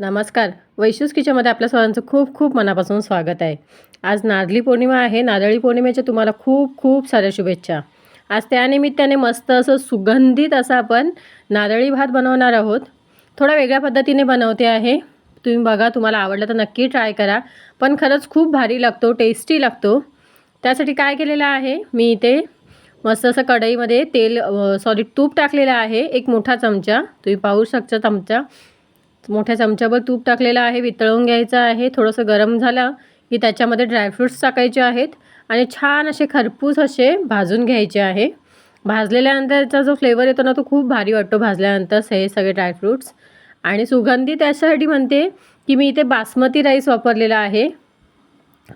नमस्कार. वैशूस किचनमध्ये आपल्या सर्वांचं खूप खूप मनापासून स्वागत आहे. आज नारळी पौर्णिमा आहे. नारळी पौर्णिमेच्या तुम्हाला खूप खूप साऱ्या शुभेच्छा. आज त्यानिमित्ताने मस्त असं सुगंधित असं आपण नारळी भात बनवणार आहोत. थोडा वेगळ्या पद्धतीने बनवते आहे. तुम्ही बघा तुम्हाला आवडलं तर नक्की ट्राय करा. पण खरंच खूप भारी लागतो टेस्टी लागतो. त्यासाठी काय केलेलं आहे? मी इथे मस्त असं कढईमध्ये तेल सॉरी तूप टाकलेलं आहे. एक मोठा चमचा. तुम्ही पाहू शकता चमचा. मोठ्या चमच्यावर तूप टाकलेलं आहे वितळून घ्यायचं आहे. थोडंसं गरम झालं की त्याच्यामध्ये ड्रायफ्रूट्स टाकायचे आहेत आणि छान असे खरपूस असे भाजून घ्यायचे आहे. भाजलेल्यानंतरचा जो फ्लेवर येतो ना तो खूप भारी वाटतो भाजल्यानंतर हे सगळे ड्रायफ्रूट्स आणि सुगंधी त्याच्यासाठी म्हणते की मी इथे बासमती राईस वापरलेला आहे.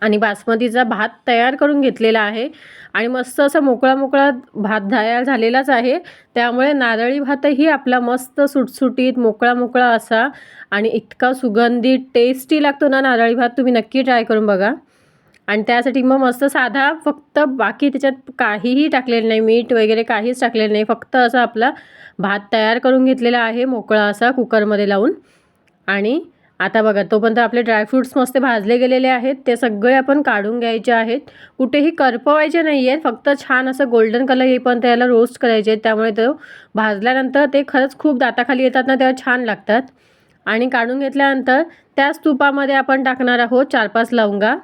आणि बासमतीचा भात तयार करून घेतलेला आहे. आणि मस्त असा मोकळा मोकळा भात तयार झालेलाच आहे. त्यामुळे नारळी भातही आपला मस्त सुटसुटीत मोकळा मोकळा असा आणि इतका सुगंधी टेस्टी लागतो ना नारळी भात. तुम्ही नक्की ट्राय करून बघा. आणि त्यासाठी मग मस्त साधा फक्त बाकी त्याच्यात काहीही टाकलेलं नाही. मीठ वगैरे काहीच टाकलेलं नाही. फक्त असा आपला भात तयार करून घेतलेला आहे. मोकळा असा कुकरमध्ये लावून. आणि आता बघा तोपर्यंत आपले ड्रायफ्रूट्स मस्त भाजले गेलेले आहेत. ते सगळे आपण काढून घ्यायचे आहेत. कुठेही करपवायचे नाही आहेत फक्त छान असं गोल्डन कलर येईपर्यंत याला रोस्ट करायचे आहेत. त्यामुळे तो भाजल्यानंतर ते खरंच खूप दाताखाली येतात ना तेव्हा छान लागतात. आणि काढून घेतल्यानंतर त्याच तुपामध्ये आपण टाकणार आहोत चार पाच लवंगा.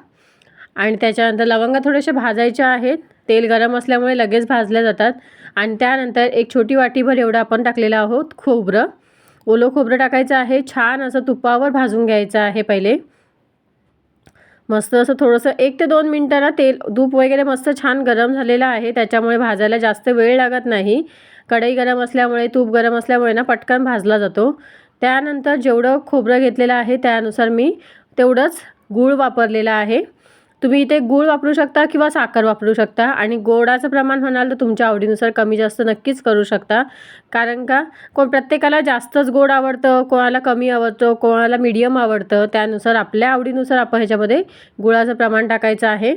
आणि त्याच्यानंतर लवंगा थोडेसे भाजायच्या आहेत. तेल गरम असल्यामुळे लगेच भाजल्या जातात. आणि त्यानंतर एक छोटी वाटीभर एवढं आपण टाकलेलं आहोत खोबरं. ओलं खोबरं टाकायचं आहे. छान असं तुपावर भाजून घ्यायचं आहे पहिले. मस्त असं थोडंसं एक ते दोन मिनटं ना तेल तूप वगैरे मस्त छान गरम झालेलं आहे. त्याच्यामुळे भाजायला जास्त वेळ लागत नाही. कढई गरम असल्यामुळे तूप गरम असल्यामुळे ना पटकन भाजला जातो. त्यानंतर जेवढं खोबरं घेतलेलं आहे त्यानुसार मी तेवढंच गूळ वापरलेला आहे. तुम्ही इथे गूळ वापरू शकता किंवा साखर वापरू शकता आणि गोडाचं प्रमाण म्हणाल तर तुमच्या आवडीनुसार कमी जास्त नक्कीच करू शकता. कारण का? कोण प्रत्येकाला जास्तच गोड आवडतं कोणाला कमी आवडतं कोणाला मीडियम आवडतं त्यानुसार आपल्या आवडीनुसार आपण ह्याच्यामध्ये गुळाचं प्रमाण टाकायचं आहे.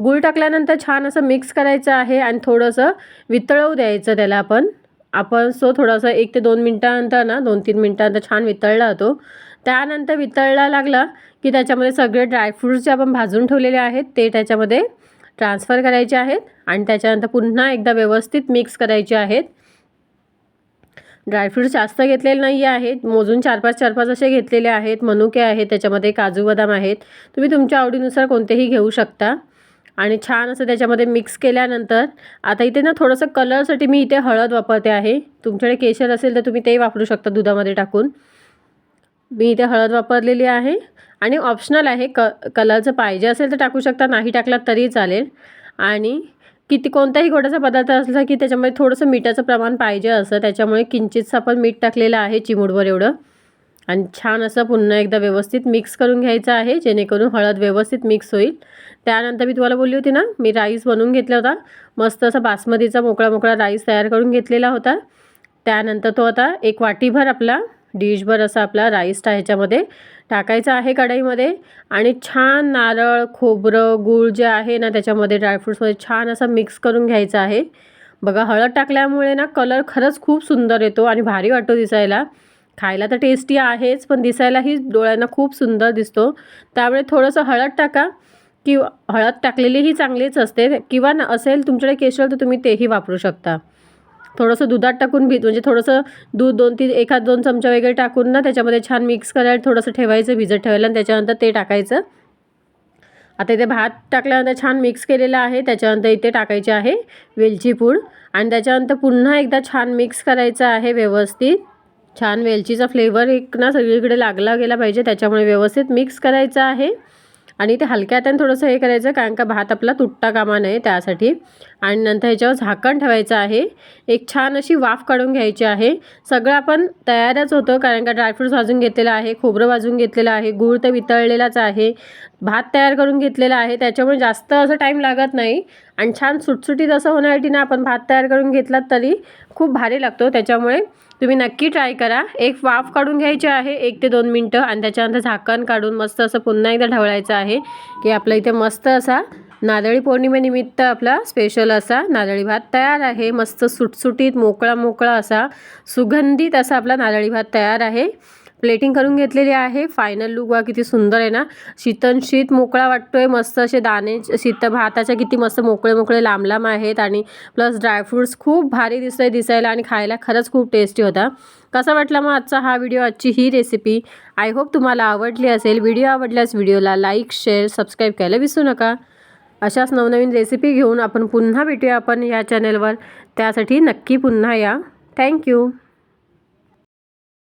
गूळ टाकल्यानंतर छान असं मिक्स करायचं आहे आणि थोडंसं वितळवू द्यायचं त्याला आपण. आपण सो थोडंसं एक ते दोन मिनटानंतर ना दोन तीन मिनटानंतर छान वितळला होतो त्यानंतर वितळला लागला की त्याच्यामध्ये सगळे ड्रायफ्रूट्स जे आपण भाजून ठेवलेले आहेत ते त्याच्यामध्ये ट्रान्सफर करायचे आहेत आणि त्याच्यानंतर पुन्हा एकदा व्यवस्थित मिक्स करायचे आहेत. ड्रायफ्रूट्स जास्त घेतलेले नाही आहेत. मोजून चार पाच चार पाच असे घेतलेले आहेत. मनुके आहेत त्याच्यामध्ये काजू बदाम आहेत. तुम्ही तुमच्या आवडीनुसार कोणतेही घेऊ शकता. आणि छान असं त्याच्यामध्ये मिक्स केल्यानंतर आता इथे ना थोडंसं कलरसाठी मी इथे हळद वापरते आहे. तुमच्याकडे केशर असेल तर तुम्ही ते वापरू शकता दुधामध्ये टाकून. मी इथे हळद वापरलेली आहे. आणि ऑप्शनल आहे क कलरचं पाहिजे असेल तर टाकू शकता नाही टाकलात तरी चालेल. आणि किती कोणताही गोडाचा पदार्थ असला की त्याच्यामध्ये थोडंसं मिठाचं प्रमाण पाहिजे असं. त्याच्यामुळे किंचितचं आपण मीठ टाकलेलं आहे चिमूडवर एवढं. आणि छान असं पुन्हा एकदा व्यवस्थित मिक्स करून घ्यायचं आहे जेणेकरून हळद व्यवस्थित मिक्स होईल. त्यानंतर मी तुम्हाला बोलली होती ना मी राईस बनवून घेतला होता. मस्त असा बासमतीचा मोकळा मोकळा राईस तयार करून घेतलेला होता. त्यानंतर तो आता एक वाटीभर आपला डिशभर असा आपला राईस ह्याच्यामध्ये टाकायचा आहे कढईमध्ये. आणि छान नारळ खोबरं गूळ जे आहे ना त्याच्यामध्ये ड्रायफ्रूट्समध्ये छान असं मिक्स करून घ्यायचं आहे. बघा हळद टाकल्यामुळे ना कलर खरंच खूप सुंदर येतो आणि भारी वाटतो दिसायला. खायला तर टेस्टी आहेच पण दिसायलाही डोळ्यांना खूप सुंदर दिसतो. त्यामुळे थोडंसं हळद टाका किंवा हळद टाकलेलीही चांगलीच असते किंवा असेल तुमच्याकडे केशर तर तुम्ही तेही वापरू शकता. थोडंसं दुधात टाकून भिज म्हणजे थोडंसं दूध दोन तीन एखाद दोन चमचा वगैरे टाकून ना त्याच्यामध्ये छान मिक्स करायला थोडंसं ठेवायचं भिजत ठेवायला आणि त्याच्यानंतर ते टाकायचं. आता इथे भात टाकल्यानंतर छान मिक्स केलेलं आहे त्याच्यानंतर इथे टाकायचे आहे वेलची पूड. आणि त्याच्यानंतर पुन्हा एकदा छान मिक्स करायचं आहे व्यवस्थित. छान वेलचीचा फ्लेवर एक ना सगळीकडे लागला गेला पाहिजे त्याच्यामुळे व्यवस्थित मिक्स करायचं आहे. आणि ते हलक्या हाताने थोडंसं हे करायचं कारण का भात आपला तुटता कामा नये त्यासाठी. आणि नंतर ह्याच्यावर झाकण ठेवायचं आहे. एक छान अशी वाफ काढून घ्यायची आहे. सगळं आपण तयारच होतं कारण का ड्रायफ्रूट्स भाजून घेतलेलं आहे खोबरं भाजून घेतलेलं आहे गूळ तर वितळलेलाच आहे. भात तयार करून घेतलेला आहे त्याच्यामुळे जास्त असं टाईम लागत नाही. आणि छान सुटसुटीत असं होण्यासाठी ना आपण भात तयार करून घेतलात तरी खूप भारी लागतो. त्याच्यामुळे तुम्ही नक्की ट्राय करा. एक वाफ काढून घ्यायची आहे एक ते दोन मिनटं आणि त्याच्यानंतर झाकण काढून मस्त असं पुन्हा एकदा ढवळायचं आहे की आपल्या इथे मस्त असा नारळी पौर्णिमेनिमित्त आपला स्पेशल असा नारळी भात तयार आहे. मस्त सुटसुटीत मोकळा मोकळा असा सुगंधित असा आपला नारळी भात तयार आहे. प्लेटिंग करून घेतलेली आहे. फायनल लुक बघा किती सुंदर आहे ना. शीतन शीत मोकळा वाटतोय. मस्त असे दाणे शीत भाताच्या किती मस्त मोकळे मोकळे लांब लांब आहेत आणि प्लस ड्रायफ्रुट्स खूप भारी दिसतंय दिसायला आणि खायला खरंच खूप टेस्टी होता. कसा वाटला मग आजचा हा व्हिडिओ आजची ही रेसिपी आय होप तुम्हाला आवडली असेल. व्हिडिओ आवडल्यास व्हिडिओला लाईक शेअर सबस्क्राईब करायला विसरू नका. अशाच नवनवीन रेसिपी घेऊन आपण पुन्हा भेटूया आपण या चॅनलवर त्यासाठी नक्की पुन्हा या. थँक्यू